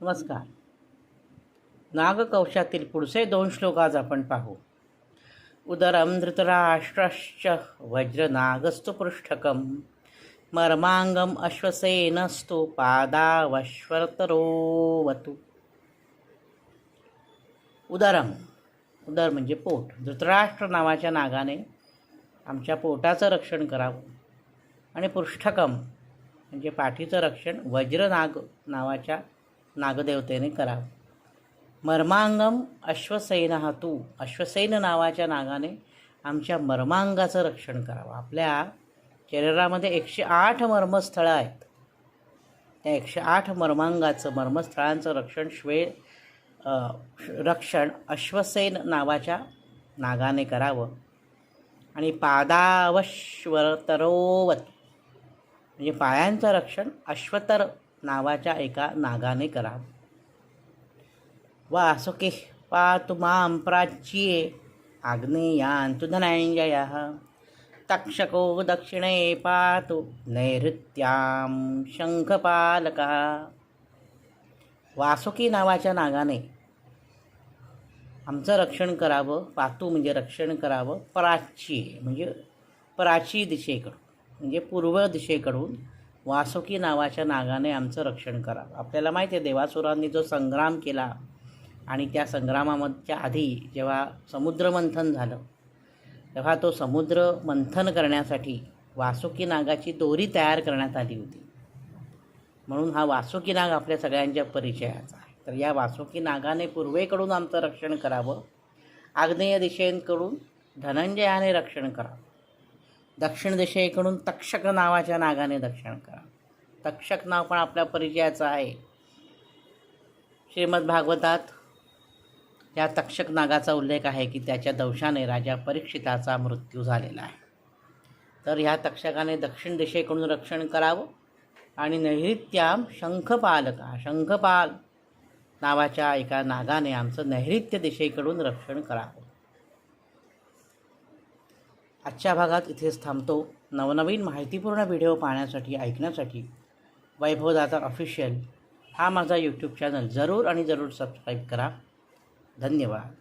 नमस्कार. नागकवशातील पुढचे दोन श्लोक आज आपण पाहू. उदरं धृतराष्ट्रश्च वज्रनागस्तु पृष्ठकम मर्मांगम अश्वसेनस्तु पादावश्वरतरोवतु. उदरम. उदर म्हणजे पोट. धृतराष्ट्र नावाच्या नागाने आमच्या पोटाचं रक्षण करावं. आणि पृष्ठकम म्हणजे पाठीचं रक्षण वज्रनाग नावाच्या नागदेवतेने करावं. मर्मांगम अश्वसैन हा तू. अश्वसेन नावाच्या नागाने आमच्या मर्मांगाचं रक्षण करावं. आपल्या शरीरामध्ये एकशे आठ मर्मस्थळं आहेत. त्या एकशे आठ मर्मांगाचं मर्मस्थळांचं रक्षण श्वे रक्षण अश्वसेन नावाच्या नागाने करावं. आणि पादावश्वरतरोवत म्हणजे पायांचं रक्षण अश्वतर नावाच्या एका नागाने करावं वासुके पातु मां प्राच्ये आग्नेयान्तु धनञ्जयः. तक्षको दक्षिणे पातु नैऋत्यां शंखपालका वासुकी नावाच्या नागाने आमचं रक्षण करावं पातू म्हणजे रक्षण करावं प्राची म्हणजे प्राची दिशेकडून म्हणजे पूर्व दिशेकडून वासुकी नावाच्या नागाने आमचं रक्षण करावं आपल्याला माहिती आहे देवासुरांनी जो संग्राम केला आणि त्या संग्रामामधच्या आधी जेव्हा समुद्रमंथन झालं तेव्हा तो समुद्र मंथन करण्यासाठी वासुकी नागाची दोरी तयार करण्यात आली होती. म्हणून हा वासुकी नाग आपल्या सगळ्यांच्या परिचयाचा आहे. तर या वासुकी नागाने पूर्वेकडून आमचं रक्षण करावं आग्नेय दिशेकडून धनंजयाने रक्षण करावं. दक्षिण दिशेकडून तक्षक नावाच्या नागाने दक्षिण करा. तक्षक नाव पण आपल्या परिचयाचं आहे. श्रीमद भागवतात या तक्षक नागाचा उल्लेख आहे की त्याच्या दंशाने राजा परीक्षिताचा मृत्यू झालेला आहे. तर ह्या तक्षकाने दक्षिण दिशेकडून रक्षण करावं आणि नैऋत्याम शंखपालका शंखपाल नावाच्या एका नागाने आमचं नैऋत्य दिशेकडून रक्षण करावं. आजच्या भागात इथेच थांबतो. नवनवीन माहितीपूर्ण व्हिडिओ पाहण्यासाठी ऐकण्यासाठी वैभवदाता ऑफिशियल हा माझा यूट्यूब चॅनल जरूर आणि जरूर सबस्क्राईब करा. धन्यवाद.